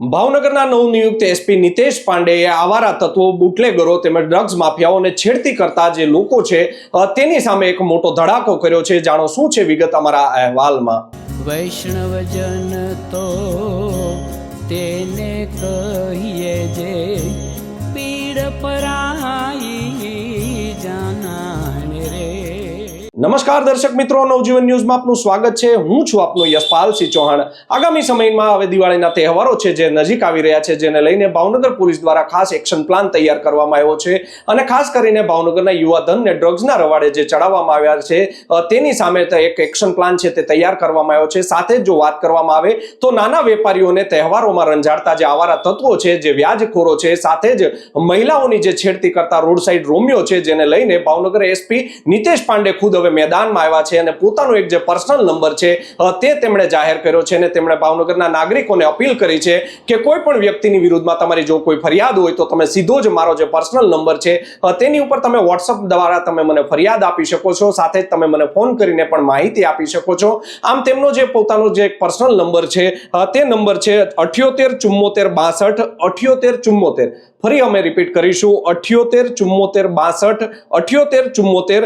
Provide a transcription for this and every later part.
ભાવનગરના નવનિયુક્ત એસપી નિતેશ પાંડેએ આવારા તત્વો, બુટલેગરો તેમજ ડ્રગ્સ માફિયાઓને છેડતી કરતા જે લોકો છે તેની સામે એક મોટો ધડાકો કર્યો છે. જાણો શું છે વિગત અમારા અહેવાલમાં? વૈષ્ણવજન તો તેને કહીએ જે પીડ પરાઈ નમસ્કાર દર્શક મિત્રો, નવજીવન ન્યૂઝમાં આપનું સ્વાગત છે. હું છું આપનો યશપાલ સિંહ ચૌહાણ. આગામી સમયમાં હવે દિવાળીના તહેવારો છે જે નજીક આવી રહ્યા છે, જેને લઈને ભાવનગર પોલીસ દ્વારા ખાસ એક્શન પ્લાન તૈયાર કરવામાં આવ્યો છે. અને ખાસ કરીને ભાવનગરના યુવાધનને ડ્રગ્સના રવાડે જે ચડાવવામાં આવ્યા છે તેની સામે એક એક્શન પ્લાન છે તે તૈયાર કરવામાં આવ્યો છે. સાથે જ જો વાત કરવામાં આવે, તો નાના વેપારીઓને તહેવારોમાં રંજાડતા જે આવારા તત્વો છે, જે વ્યાજખોરો છે, સાથે જ મહિલાઓની જે છેડતી કરતા રોડ સાઈડ રોમિયો છે, જેને લઈને ભાવનગર એસપી નિતેશ પાંડે ખુદ હવે મેદાનમાં આવ્યા છે અને પોતાનો એક જે પર્સનલ નંબર છે તે તેમણે જાહેર કર્યો છે અને તેમણે ભાવનગરના નાગરિકોને અપીલ કરી છે કે કોઈ પણ વ્યક્તિની વિરુદ્ધમાં તમારી જો કોઈ ફરિયાદ હોય તો તમે સીધો જ મારો જે પર્સનલ નંબર છે તેની ઉપર તમે વોટ્સઅપ દ્વારા તમે મને ફરિયાદ આપી શકો છો, સાથે જ તમે મને ફોન કરીને પણ માહિતી આપી શકો છો. આમ તેમનો જે પોતાનો જે પર્સનલ નંબર છે તે નંબર છે અઠ્યોતેર ચુમ્મોતેર બાસઠ, અઠ્યોતેર ચુમ્મોતેર. ફરી અમે રિપીટ કરીશું, અઠ્યોતેર ચુમ્મોતેર બાસઠ, અઠ્યોતેર ચુમ્મોતેર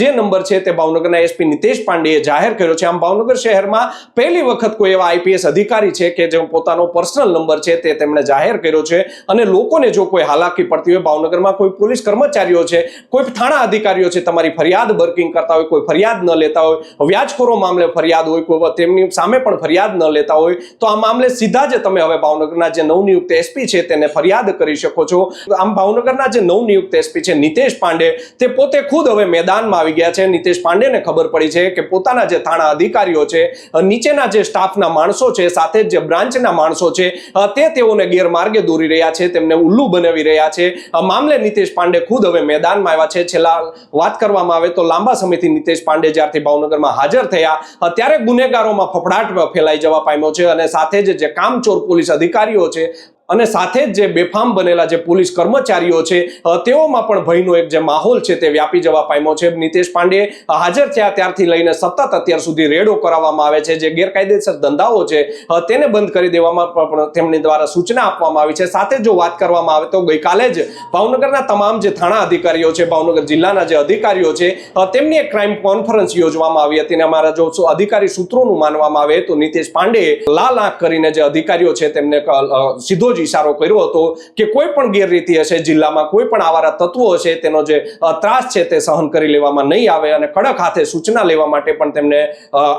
જે નંબર છે તે ભાવનગરના એસપી નિતેશ પાંડેએ જાહેર કર્યો છે. આમ ભાવનગર શહેરમાં પહેલી વખત કોઈ એવા આઈપીએસ અધિકારી છે કે જે પોતાનો પર્સનલ નંબર છે તે તેમણે જાહેર કર્યો છે અને લોકોને જો કોઈ હાલાકી પડતી હોય, ભાવનગરમાં કોઈ પોલીસ કર્મચારીઓ છે, કોઈ થાણા અધિકારીઓ છે, તમારી ફરિયાદ બર્કિંગ કરતા હોય, કોઈ ફરિયાદ ન લેતા હોય, વ્યાજખોરો મામલે ફરિયાદ હોય, કોઈ તેમની સામે પણ ફરિયાદ ન લેતા હોય, તો આ મામલે સીધા જ તમે હવે ભાવનગરના જે નવનિયુક્ત એસપી છે તેને ફરિયાદ કરી શકો છો. આમ ભાવનગરના જે નવનિયુક્ત એસપી છે નિતેશ પાંડે, તે પોતે ખુદ હવે મેદાનમાં આવી ગયા છે. નિતેશ પાંડેને ખબર પડી છે કે પોતાના જે થાણા અધિકારીઓ છે નીચેના જે સ્ટાફના માણસો છે, સાથે જે બ્રાન્ચના માણસો છે તે તેઓને ગેરમાર્ગે દોરી રહ્યા છે, તેમને ઉલ્લુ બનાવી રહ્યા છે. મામલે નિતેશ પાંડે ખુદ હવે મેદાનમાં આવ્યા છે. છેલ્લા વાત કરવામાં આવે તો લાંબા સમયથી નિતેશ પાંડે જ્યારથી ભાવનગરમાં હાજર થયા ત્યારે ગુનેગારોમાં ફફડાટ ફેલાઈ જવા પામ્યો છે અને સાથે જ જે કામચોર પોલીસ અધિકારીઓ છે અને સાથે જ જે બેફામ બનેલા જે પોલીસ કર્મચારીઓ છે તેઓમાં પણ ભયનો એક જે માહોલ છે તે વ્યાપી જવા પામ્યો છે. નિતેશ પાંડે હાજર થયા ત્યારથી લઈને સતત અત્યાર સુધી રેડો કરાવવામાં આવે છે. જે ગેરકાયદેસર ધંધાઓ છે તેને બંધ કરી દેવામાં પણ તેમની દ્વારા સૂચના આપવામાં આવી છે. સાથે જો વાત કરવામાં આવે તો ગઈકાલે જ ભાવનગરના તમામ જે થાણા અધિકારીઓ છે, ભાવનગર જિલ્લાના જે અધિકારીઓ છે તેમની એક ક્રાઇમ કોન્ફરન્સ યોજવામાં આવી હતી અને અમારા જો અધિકારી સૂત્રોનું માનવામાં આવે તો નિતેશ પાંડે લાલ આંખ કરીને જે અધિકારીઓ છે તેમને સીધો જ ઈશારો કર્યો હતો કે કોઈ પણ ગેરરીતિ હશે, જિલ્લામાં કોઈ પણ આવારા તત્વો હશે, તેનો જે ત્રાસ છે તે સહન કરી લેવામાં નહીં આવે અને કડક હાથે સૂચના લેવા માટે પણ તેમને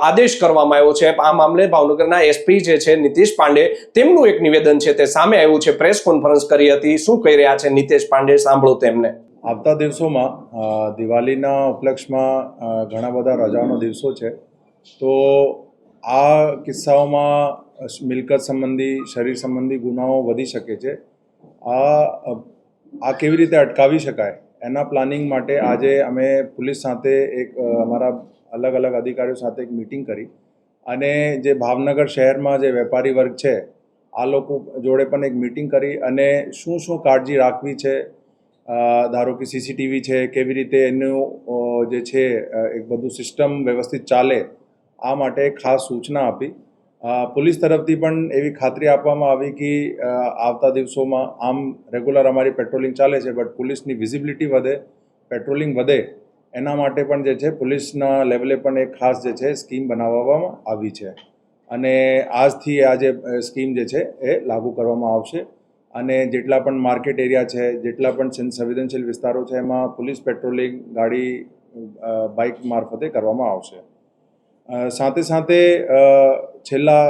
આદેશ કરવામાં આવ્યો છે. આ મામલે ભાવનગરના એસપી જે છે, નીતિશ પાંડે, તેમનું એક નિવેદન છે તે સામે આવ્યું છે. પ્રેસ કોન્ફરન્સ કરી હતી. શું કહી રહ્યા છે નીતિશ પાંડે? સાંભળો તેમને. આવતા દિવસોમાં દિવાળીના ઉપલક્ષમાં ઘણા બધા રજાઓના દિવસો છે. તો આ કિસ્સાઓમાં મિલકત સંબંધી, શરીર સંબંધી ગુનાઓ વધી શકે છે. આ આ કેવી રીતે અટકાવી શકાય? એના પ્લાનિંગ માટે આજે અમે પોલીસ સાથે એક અમારા અલગ અલગ અધિકારીઓ સાથે એક મિટિંગ કરી. અને જે ભાવનગર શહેરમાં જે વેપારી વર્ગ છે, આ લોકો જોડે પણ એક મિટિંગ કરી અને શું શું કાળજી રાખવી છે? ધારો કે સીસીટીવી છે, કેવી રીતે એનું જે છે એક બધું સિસ્ટમ વ્યવસ્થિત ચાલે, આ માટે ખાસ સૂચના આપી. પોલીસ તરફથી પણ એવી ખાતરી આપવામાં આવી કે આવતા દિવસોમાં આમ રેગ્યુલર અમારી પેટ્રોલિંગ ચાલે છે, બટ પોલીસની વિઝિબિલિટી વધે, પેટ્રોલિંગ વધે, એના માટે પણ જે છે પોલીસના લેવલે પણ એક ખાસ જે છે સ્કીમ બનાવવામાં આવી છે. અને આજથી આ જે સ્કીમ જે છે એ લાગુ કરવામાં આવશે. અને જેટલા પણ માર્કેટ એરિયા છે, જેટલા પણ સંવેદનશીલ વિસ્તારો છે, એમાં પોલીસ પેટ્રોલિંગ ગાડી બાઇક મારફતે કરવામાં આવશે. સાથે સાથે છેલ્લા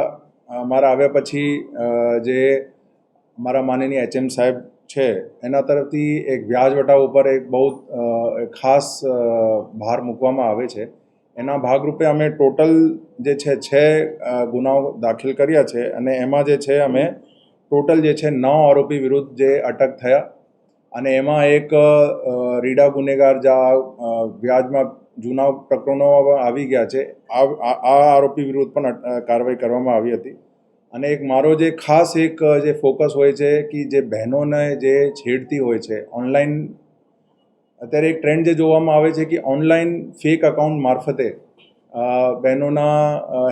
મારા આવ્યા પછી જે મારા માનનીય એચએમ સાહેબ છે, એના તરફથી એક વ્યાજ વટાવ ઉપર એક બહુ ખાસ ભાર મૂકવામાં આવે છે. એના ભાગરૂપે અમે ટોટલ જે છે, છ ગુનાઓ દાખલ કર્યા છે અને એમાં જે છે, અમે ટોટલ જે છે, નવ આરોપી વિરુદ્ધ જે અટક થયા. અને એમાં એક રીડા ગુનેગાર જે વ્યાજમાં જૂના પ્રકરણો આવી ગયા છે. આ આ આરોપી વિરુદ્ધ પણ કાર્યવાહી કરવામાં આવી હતી. અને એક મારો જે ખાસ એક, જે ફોકસ હોય છે કે જે બહેનોને જે છેડતી હોય છે ઓનલાઈન, અત્યારે એક ટ્રેન્ડ જે જોવામાં આવે છે કે ઓનલાઈન ફેક અકાઉન્ટ મારફતે બહેનોના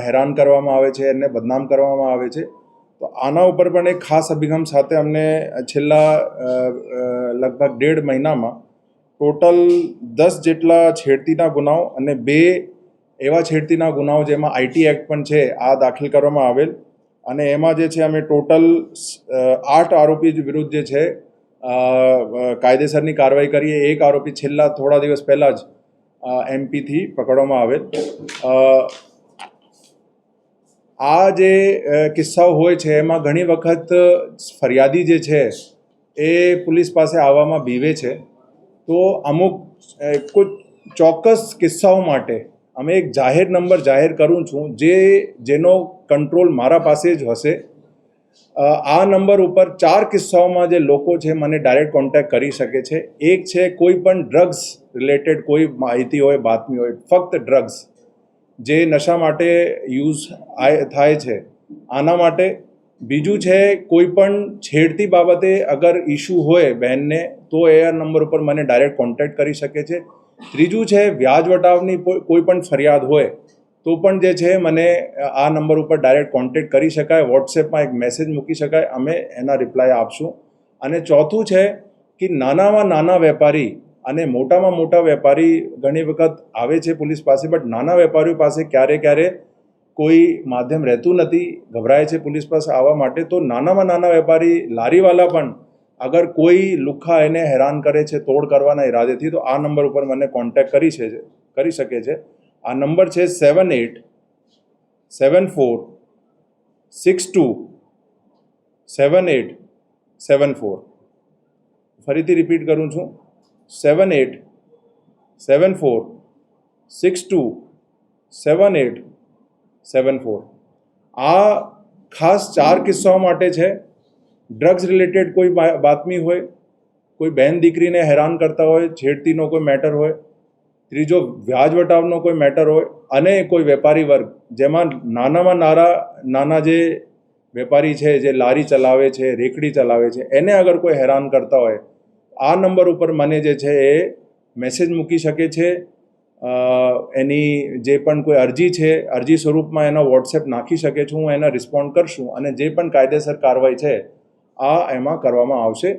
હેરાન કરવામાં આવે છે એને બદનામ કરવામાં આવે છે. તો આના ઉપર પણ એક ખાસ અભિગમ સાથે અમને છેલ્લા લગભગ ડેઢ મહિનામાં ટોટલ દસ જેટલા છેડતીના ગુનાઓ અને બે એવા છેડતીના ગુનાઓ જેમાં આઈટી એક્ટ પણ છે, આ દાખલ કરવામાં આવેલ. અને એમાં જે છે, અમે ટોટલ આઠ આરોપી વિરુદ્ધ જે છે કાયદેસરની કાર્યવાહી કરીએ. એક આરોપી છેલ્લા થોડા દિવસ પહેલાં જ એમપીથી પકડવામાં આવેલ. આ જે કિસ્સાઓ હોય છે, એમાં ઘણી વખત ફરિયાદી જે છે, એ પોલીસ પાસે આવવામાં બીવે છે. તો અમુક કોઈ ચોક્કસ કિસ્સાઓ માટે અમે એક જાહેર નંબર જાહેર કરું છું, જે, જેનો કંટ્રોલ મારા પાસે જ હશે. આ નંબર ઉપર ચાર કિસ્સાઓમાં જે લોકો છે, મને ડાયરેક્ટ કોન્ટેક્ટ કરી શકે છે. એક છે, કોઈ પણ ડ્રગ્સ રિલેટેડ કોઈ માહિતી હોય, બાતમી હોય, ફક્ત ડ્રગ્સ. જે નશા માટે યુઝ થાય છે, આના માટે બીજું છે કોઈ પણ છેડતી બાબતે અગર ઇશ્યુ હોય બહેનને, તો એ નંબર ઉપર મને ડાયરેક્ટ કોન્ટેક્ટ કરી શકે છે. ત્રીજું છે વ્યાજ વટાવની કોઈ પણ ફરિયાદ હોય, તો પણ જે છે મને આ નંબર ઉપર ડાયરેક્ટ કોન્ટેક્ટ કરી શકાય, વોટ્સએપમાં એક મેસેજ મૂકી શકાય, અમે એના રિપ્લાય આપશું. અને ચોથું છે કે નાનામાં નાના વેપારી અને મોટામાં મોટા વેપારી ઘણી વખત આવે છે પોલીસ પાસે બટ નાના વેપારીઓ પાસે ક્યારે ક્યારે કોઈ માધ્યમ રહેતું નથી, ગભરાય છે પોલીસ પાસે આવવા માટે. તો નાનામાં નાના વેપારી, લારીવાલા પણ અગર કોઈ લુખ્ખા એને હેરાન કરે છે, તોડ કરવાના ઈરાદેથી, તો આ નંબર ઉપર મને કોન્ટેક્ટ કરી છે, કરી શકે છે. આ નંબર છે seven eight seven four six two seven eight seven four ફરીથી રિપીટ કરું છું. Seven eight seven four six two seven eight seven four આ ખાસ ચાર કિસ્સાઓ માટે છે. ડ્રગ્સ રિલેટેડ કોઈ બાતમી હોય, કોઈ બહેન દીકરીને હેરાન કરતા હોય, છેડતીનો કોઈ મેટર હોય, ત્રીજો વ્યાજ વટાવનો કોઈ મેટર હોય, અને કોઈ વેપારી વર્ગ, જેમાં નાનામાં નાના નાના જે વેપારી છે, જે લારી ચલાવે છે, રેકડી ચલાવે છે, એને અગર કોઈ હેરાન કરતા હોય આ નંબર ઉપર મને જે છે એ મેસેજ મૂકી શકે છે. એની જે પણ કોઈ અરજી છે, અરજી સ્વરૂપમાં એનો વોટ્સએપ નાખી શકે છું, હું એના રિસ્પોન્ડ કરશું અને જે પણ કાયદેસર કાર્યવાહી છે, આ એમાં કરવામાં આવશે.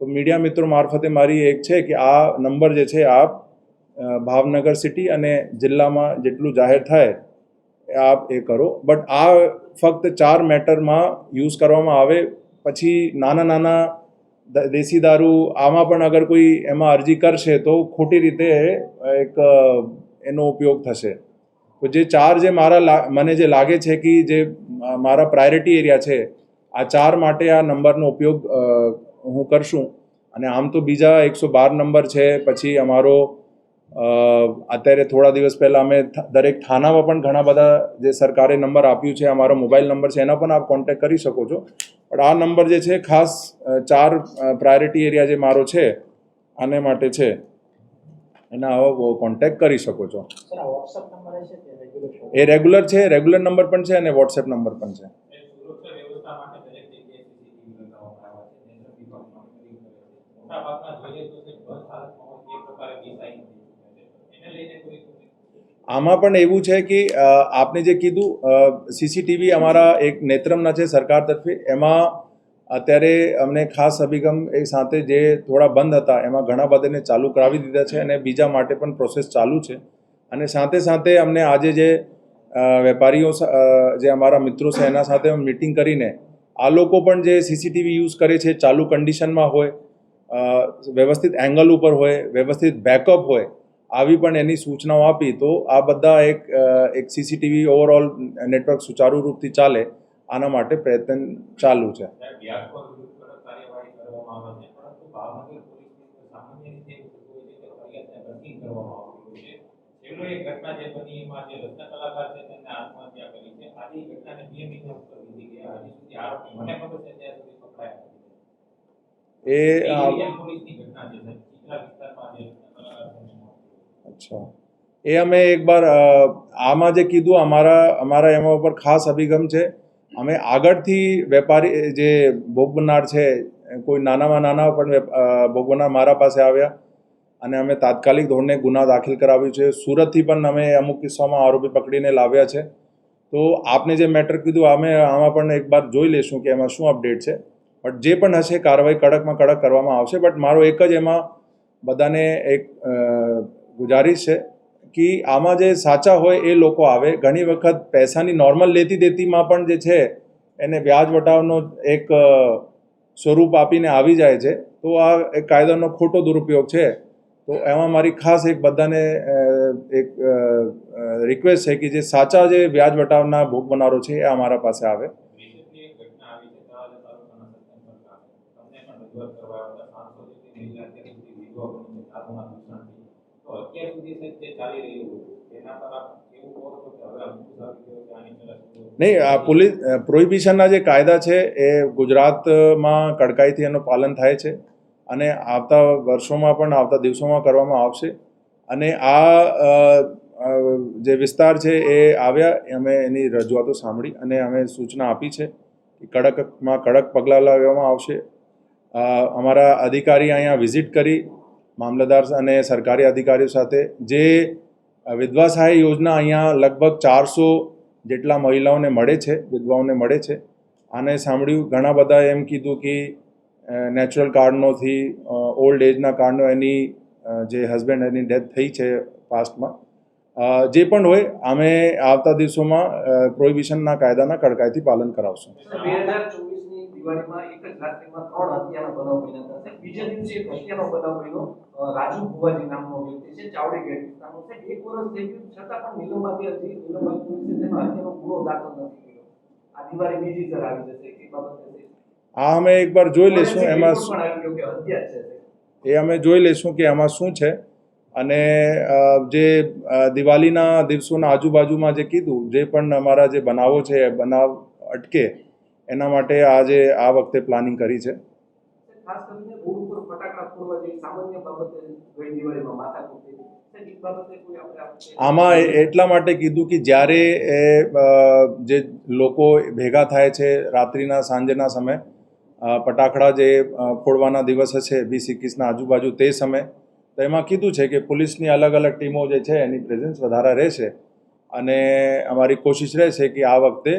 તો મીડિયા મિત્રો મારફતે મારી એક છે કે આ નંબર જે છે, આપ ભાવનગર સિટી અને જિલ્લામાં જેટલું જાહેર થાય, આપ એ કરો. બટ આ ફક્ત ચાર મેટરમાં યુઝ કરવામાં આવે. પછી નાના નાના દેશી દારૂ આમાં પણ અગર કોઈ એમાં અરજી કરશે તો ખોટી રીતે એક એનો ઉપયોગ થશે. તો જે ચાર જે મારા મને જે લાગે છે કે જે મારા પ્રાયોરિટી એરિયા છે, આ ચાર માટે આ નંબરનો ઉપયોગ હું કરશું. અને આમ તો બીજા એકસો બાર નંબર છે, પછી અમારો અત્યારે થોડા દિવસ પહેલાં અમે દરેક થાનામાં પણ ઘણા બધા જે સરકારે નંબર આપ્યું છે, અમારો મોબાઈલ નંબર છે, એના પણ આપ કોન્ટેક્ટ કરી શકો છો. પણ આ નંબર જે છે ખાસ ચાર પ્રાયોરિટી એરિયા જે મારો છે આને માટે છે. એના આવો કોન્ટેક્ટ કરી શકો છો. એ રેગ્યુલર છે? રેગ્યુલર નંબર પણ છે અને વોટ્સએપ નંબર પણ છે. સુરક્ષા વ્યવસ્થા માટે જોઈએ તો તે બંધ હાલતમાં હોય એ પ્રકારે ડિઝાઇન છે. એને લઈને કોઈ આમાં પણ એવું છે કે આપને જે કીધું સીસીટીવી અમારા એક નેત્રમના છે સરકાર તરફે. એમાં અત્યારે અમને ખાસ અભિગમ એ સાથે જે થોડા બંધ હતા, એમાં ઘણા બધાને ચાલુ કરાવી દીધા છે અને બીજા માટે પણ પ્રોસેસ ચાલુ છે. અને સાથે સાથે અમને આજે જે વેપારીઓ જે અમારા મિત્રો છે એના સાથે મિટિંગ કરીને, આ લોકો પણ જે સીસીટીવી યુઝ કરે છે, ચાલુ કન્ડિશનમાં હોય વ્યવસ્થિત એંગલ ઉપર હોય, વ્યવસ્થિત બેકઅપ હોય આવી પણ એની સૂચનાઓ આપી તો આ બધા એક એક સીસીટીવી ઓવરઓલ નેટવર્ક સુચારુ રૂપથી ચાલે આના માટે પ્રયત્ન ચાલુ છે. એ અચ્છા. એ અમે એકવાર આમાં જે કીધું, અમારા અમારા એમાં ઉપર ખાસ અભિગમ છે. અમે આગળથી વેપારી જે ભોગ છે કોઈ નાનામાં નાના પણ ભોગ બનનાર મારા પાસે આવ્યા અને અમે તાત્કાલિક ધોરણે ગુના દાખલ કરાવ્યું છે. સુરતથી પણ અમે અમુક કિસ્સામાં આરોપી પકડીને લાવ્યા છે. તો આપને જે મેટર કીધું, અમે આમાં પણ એક વાર જોઈ લઈશું કે એમાં શું અપડેટ છે. બટ જે પણ હશે, કાર્યવાહી કડકમાં કડક કરવામાં આવશે. બટ મારો એક જ એમાં બધાને એક ગુજારિશ છે કે આમાં જે સાચા હોય એ લોકો આવે. ઘણી વખત પૈસાની નોર્મલ લેતી દેતીમાં પણ જે છે, એને વ્યાજ વટાવનો એક સ્વરૂપ આપીને આવી જાય છે. તો આ એક કાયદાનો ખોટો દુરુપયોગ છે. તો એમાં મારી ખાસ એક બધાને એક રિક્વેસ્ટ છે કે જે સાચા જે વ્યાજ વટાવના ભોગ બનારો છે એ અમારા પાસે આવે રિસેન્ટલી એક ઘટના આવી છે તળાજા તાલુકાના સરપંચ પર તમને પણ રજૂઆત કરવા આવ્યા હતા સાતસો જેટલી મહિલા અત્યાર સુધી વિધવા બની છે દારૂના દૂષણથી તો નહીં, આ પોલીસ પ્રોહિબિશનના જે કાયદા છે એ ગુજરાતમાં કડકાઈથી એનું પાલન થાય છે અને આવતા વર્ષોમાં પણ, આવતા દિવસોમાં કરવામાં આવશે. અને આ જે વિસ્તાર છે એ આવ્યા, અમે એની રજૂઆતો સાંભળી અને અમે સૂચના આપી છે કે કડકમાં કડક પગલાં લેવામાં આવશે. અમારા અધિકારી અહીંયા વિઝિટ કરી મામલતદાર અને સરકારી અધિકારીઓ સાથે જે વિધવા સહાય યોજના અહીંયા લગભગ ચારસો જેટલા મહિલાઓને મળે છે, વિધવાઓને મળે છે. આને સાંભળ્યું, ઘણા બધા એમ કીધું કે નેચરલ કાર્ડનોથી ઓલ્ડ એજના કાર્ડનો એની જે હસબન્ડ એની ડેથ થઈ છે પાસ્ટમાં જે પણ હોય, અમે આવતા દિવસોમાં પ્રોહિબિશનના કાયદાના કડકાઈથી પાલન કરાવશું. દિવાળીમાં એક જ રાત્રિમાં ત્રણ હત્યાના બનાવ બન્યા હતા. સાહેબ, બીજા દિવસે એક હત્યાનો બનાવ બન્યો. રાજુ ભુવાજી નામનો વ્યક્તિ છે ચાવડી ગેટ વિસ્તારનો છે એક વર્ષ થઈ ગયું છતાં પણ નીલમબાઈ હજી નીલમબાઈ પોલીસે તેનો હત્યાનો ગુનો દાખલ નથી કર્યો. આ દિવાળી બીજી સર આવી જશે એ બાબતે આ અમે એકવાર જોઈ લઈશું એમાં એ અમે જોઈ લઈશું કે આમાં શું છે. અને જે દિવાળીના દિવસોના આજુબાજુમાં જે કીધું જે પણ અમારા જે બનાવો છે બનાવ અટકે એના માટે આજે આ વખતે પ્લાનિંગ કરી છે. આમાં એટલા માટે કીધું કે જ્યારે એ જે લોકો ભેગા થાય છે રાત્રિના સાંજના સમય ફટાકડા જે ફોડવાના દિવસ છે વીસ એકવીસના આજુબાજુ તે સમય તો એમાં કીધું છે કે પોલીસની અલગ અલગ ટીમો જે છે એની પ્રેઝન્સ વધારે રહેશે. અને અમારી કોશિશ રહેશે કે આ વખતે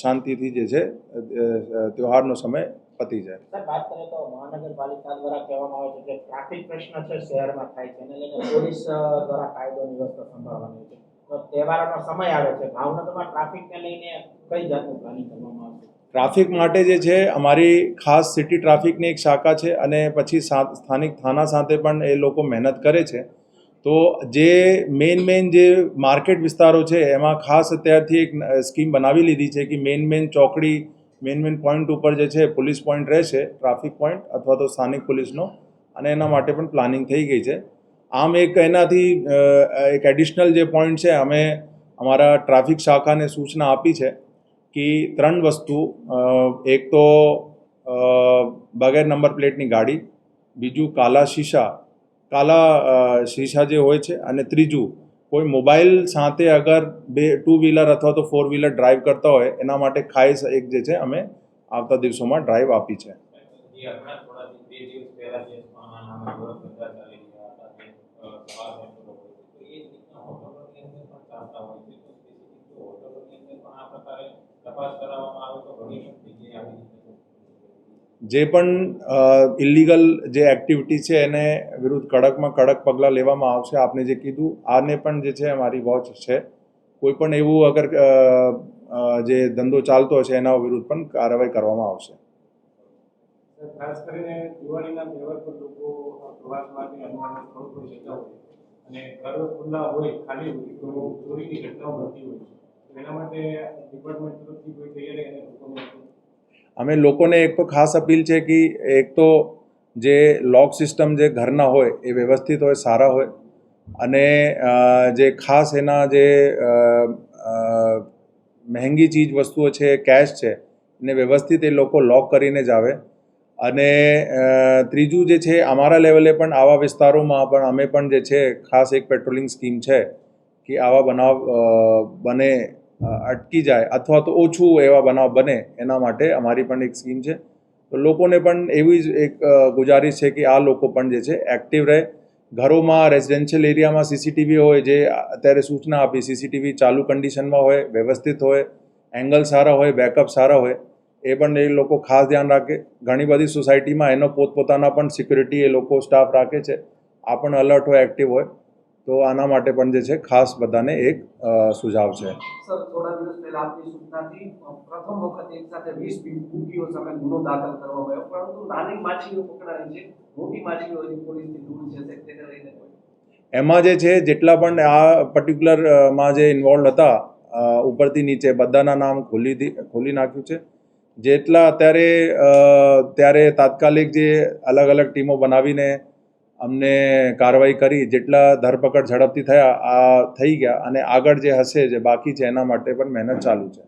શાંતિથી જે છે તહેવારનો સમય પતી જાય. સર વાત કરીએ તો મહાનગરપાલિકા દ્વારા કહેવામાં આવે છે કે ટ્રાફિક પ્રશ્ન છે શહેરમાં થાય છે એને લઈને પોલીસ દ્વારા કાયદોની વ્યવસ્થા સંભાળવાની છે. તો તહેવારોનો સમય આવે છે ભાવનગરમાં ટ્રાફિકને લઈને કઈ જાતનું પ્લાનિંગ કરવામાં આવશે? ટ્રાફિક માટે જે છે અમારી ખાસ સિટી ટ્રાફિકની એક શાખા છે અને પછી સ્થાનિક થાના સાથે પણ એ લોકો મહેનત કરે છે. તો જે મેઇન મેઇન જે માર્કેટ વિસ્તારો છે, એમાં ખાસ અત્યારથી એક સ્કીમ બનાવી લીધી છે કે મેઇન મેઇન ચોકડી મેઇન મેઇન પોઈન્ટ ઉપર જે છે પોલીસ પોઈન્ટ રહેશે ટ્રાફિક પોઈન્ટ અથવા તો સ્થાનિક પોલીસનો, અને એના માટે પણ પ્લાનિંગ થઈ ગઈ છે. આમ એક એનાથી એક એડિશનલ જે પોઈન્ટ છે, અમે અમારા ટ્રાફિક શાખાને સૂચના આપી છે કે ત્રણ વસ્તુ એક તો બગેર નંબર પ્લેટની ગાડી, બીજું કાલા શીશા કાલા શીશા જે હોય છે અને ત્રીજું, કોઈ મોબાઈલ સાથે અગર બે ટુ વ્હીલર અથવા તો ફોર વ્હીલર ડ્રાઈવ કરતા હોય, એના માટે ખાસ એક જે છે, અમે આવતા દિવસોમાં ડ્રાઈવ આપી છે. તપાસ કરાવવામાં આવે તો ઘણી જે પણ ઇલીગલ જે એક્ટિવિટી છે એને વિરુદ્ધ કડકમાં કડક પગલાં લેવામાં આવશે, આપને જે કીધું, આને પણ જે છે અમારી વોચ છે. કોઈ પણ એવું અગર જે ધંધો ચાલતો હશે, એના વિરુદ્ધ પણ કાર્યવાહી કરવામાં આવશે. ખાસ કરીને અમે લોકોને એક તો ખાસ અપીલ છે કે એક તો જે લોક સિસ્ટમ જે ઘરના હોય એ વ્યવસ્થિત હોય, સારા હોય અને જે ખાસ એના જે મહેંગી ચીજ વસ્તુઓ છે, કેશ છે, એને વ્યવસ્થિત એ લોકો લોક કરીને જ આવે. અને ત્રીજું જે છે, અમારા લેવલે પણ આવા વિસ્તારોમાં પણ અમે પણ જે છે, ખાસ એક પેટ્રોલિંગ સ્કીમ છે કે આવા બનાવ બને અટકી જાય અથવા તો ઓછું એવા બનાવ બને, એના માટે અમારી પણ એક સ્કીમ છે. તો લોકોને પણ એવી જ એક ગુજારિશ છે કે આ લોકો પણ જે છે એક્ટિવ રહે. ઘરોમાં, રેઝિડેન્શિયલ એરિયામાં સીસીટીવી હોય, જે અત્યારે સૂચના આપી, સીસીટીવી ચાલુ કન્ડિશનમાં હોય, વ્યવસ્થિત હોય, એંગલ સારા હોય, બેકઅપ સારા હોય, એ પણ એ લોકો ખાસ ધ્યાન રાખે. ઘણી બધી સોસાયટીમાં એનો પોતપોતાના પણ સિક્યુરિટી એ લોકો સ્ટાફ રાખે છે. આ પણ અલર્ટ હોય, એક્ટિવ હોય. તો આના માટે પણ જે છે ખાસ બધાને એક સુઝાવ છે. સર થોડા દિવસ પહેલા આપની સૂચનાથી પ્રથમ વખત એક સાથે વીસ બુકીઓ સામે ગુનો દાખલ કરવામાં આવ્યો પરંતુ નાની માછલીઓ પકડાઈ છે મોટી માછલીઓ પોલીસથી દૂર છે તેને લઈને એમાં જે છે જેટલા પણ આ પર્ટિક્યુલરમાં જે ઇન્વોલ્વ હતા ઉપરથી નીચે બધાના નામ ખોલી ખોલી નાખ્યું છે. જેટલા અત્યારે ત્યારે તાત્કાલિક જે અલગ અલગ ટીમો બનાવીને અમને કાર્યવાહી કરી, જેટલા ધરપકડ ઝડપથી થયા, આ થઈ ગયા અને આગળ જે હશે, જે બાકી છે, એના માટે પણ મહેનત ચાલુ છે.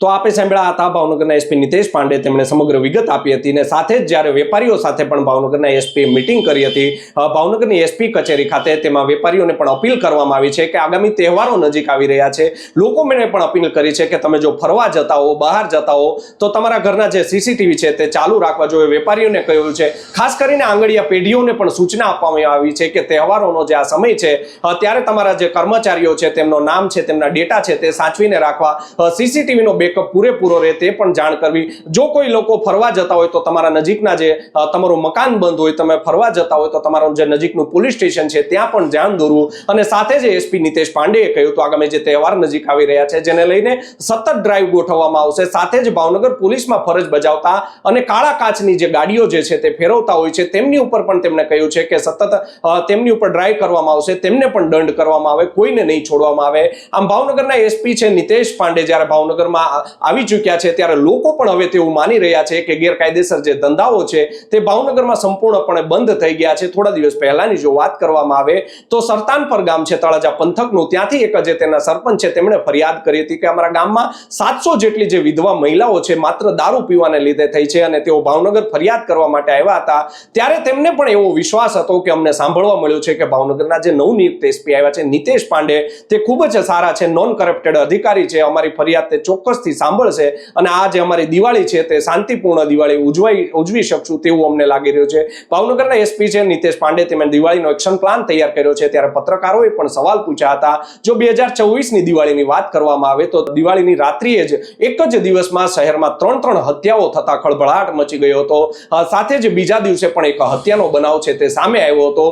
તો આપે સાંભળ્યા હતા ભાવનગરના એસપી નિતેશ પાંડે. તેમણે સમગ્ર વિગત આપી હતી અને સાથે જ જ્યારે વેપારીઓ સાથે પણ ભાવનગરના એસપી મિટિંગ કરી હતી ભાવનગરની એસપી કચેરી ખાતે તેમાં વેપારીઓને પણ અપીલ કરવામાં આવી છે કે આગામી તહેવારો નજીક આવી રહ્યા છે. લોકો મેળે પણ અપીલ કરી છે કે તમે જો ફરવા જતા હો, બહાર જતા હો, તો તમારા ઘરના જે સીસીટીવી છે તે ચાલુ રાખવા જોઈએ. વેપારીઓને કહ્યું છે, ખાસ કરીને આંગળીયા પેઢીઓને પણ સૂચના આપવામાં આવી છે કે તહેવારોનો જે આ સમય છે ત્યારે તમારા જે કર્મચારીઓ છે, તેમનો નામ છે, તેમના ડેટા છે તે સાચવીને રાખવા સીસીટીવીનો બેકઅપ પૂરેપૂરો રહે તે પણ જાણ કરવી. જો કોઈ લોકો ફરવા જતા હોય તો તમારા નજીકના જે તમારું મકાન બંધ હોય, તમે ફરવા જતા હોય તો તમારું જે નજીકનું પોલીસ સ્ટેશન છે ત્યાં પણ ધ્યાન દોરવું. અને સાથે જ એસપી નિતેશ પાંડેએ કહ્યું તો આગામી જે તહેવાર નજીક આવી રહ્યા છે, જેને લઈને સતત ડ્રાઈવ ગોઠવવામાં આવશે, સાથે જ ભાવનગર પોલીસમાં ફરજ બજાવતા અને કાળા કાચની જે ગાડીઓ જે છે તે ફેરવતા હોય છે, તેમની ઉપર પણ તેમણે કહ્યું છે કે સતત તેમની ઉપર ડ્રાઈવ કરવામાં આવશે, તેમને પણ દંડ કરવામાં આવે, કોઈને નહીં છોડવામાં આવે. આમ ભાવનગરના એસપી છે નિતેશ પાંડે જ્યારે ભાવનગરમાં આવી ચૂક્યા છે, ત્યારે લોકો પણ હવે તેવું માની રહ્યા છે કે ગેરકાયદેસર જે ધંધાઓ છે, તે ભાવનગરમાં સંપૂર્ણપણે બંધ થઈ ગયા છે. થોડા દિવસ પહેલાની જો વાત કરવામાં આવે, તો સરતાનપર ગામ છે, તળાજા પંથકનું. ત્યાંથી એક જે તેના સરપંચ છે, તેમણે ફરિયાદ કરી હતી કે અમારા ગામમાં સાતસો જેટલી જે વિધવા મહિલાઓ છે, માત્ર દારૂ પીવાને લીધે થઈ છે અને તેઓ ભાવનગર ફરિયાદ કરવા માટે આવ્યા હતા. ત્યારે તેમને પણ એવો વિશ્વાસ હતો કે અમને સાંભળવા મળ્યું છે કે ભાવનગરના જે નવનિયુક્ત એસપી આવ્યા છે, નિતેશ પાંડે, તે ખૂબ જ સારા છે નોન કરપ્ટેડ અધિકારી છે. અમારી ફરિયાદ તે ચોક્કસથી સાંભળશે અને આ જે અમારી દિવાળી છે તે શાંતિપૂર્ણ દિવાળી ઉજવાઈ, ઉજવી શકશું તેવું અમને લાગી રહ્યું છે. ભાવનગરના એસપી છે નીતેશ પાંડે તેમણે દિવાળીનો એક્શન પ્લાન તૈયાર કર્યો છે. ત્યારે પત્રકારોએ પણ સવાલ પૂછ્યા હતા, જો બે હજાર ચોવીસની દિવાળીની વાત કરવામાં આવે તો દિવાળીની રાત્રિએ જ એક જ દિવસમાં શહેરમાં ત્રણ ત્રણ હત્યાઓ થતા ખળભળાટ મચી ગયો હતો. સાથે જ બીજા દિવસે પણ એક હત્યાનો બનાવ છે તે સામે આવ્યો હતો.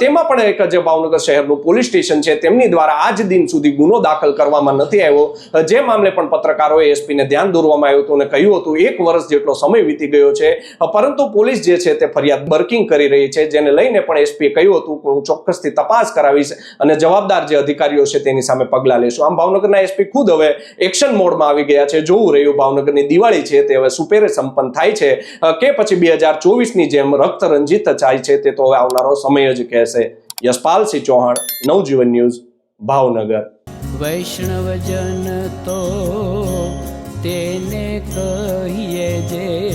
તેમાં પણ એક જે ભાવનગર શહેરનું પોલીસ સ્ટેશન છે. તેમની દ્વારા આજ દિન સુધી ગુનો દાખલ કરવામાં નથી આવ્યો. જે મામલે પણ પત્રકારોએ એસપીને ધ્યાન દોરવામાં આવ્યું હતું અને કહ્યું હતું, એક વર્ષ જેટલો સમય વીતી ગયો છે. પરંતુ પોલીસ જે છે તે ફરિયાદ બર્કિંગ કરી રહી છે, જેને લઈને પણ એસપીએ કહ્યું હતું કે હું ચોક્કસથી તપાસ કરાવીશ અને જવાબદાર જે અધિકારીઓ છે તેની સામે પગલાં લેશું. આમ ભાવનગરના એસપી ખુદ હવે એક્શન મોડમાં આવી ગયા છે, જોવું રહ્યું ભાવનગરની દિવાળી છે, તે હવે સુપેરે સંપન્ન થાય છે. કે પછી બે હજાર ચોવીસની જેમ રક્ત રંજિત જાય છે, તે તો હવે આવનારો સમય જ કહેશે. યશપાલસિંહ ચૌહાણ, નવજીવન ન્યૂઝ, ભાવનગર. વૈષ્ણવજન તો કહીએ જે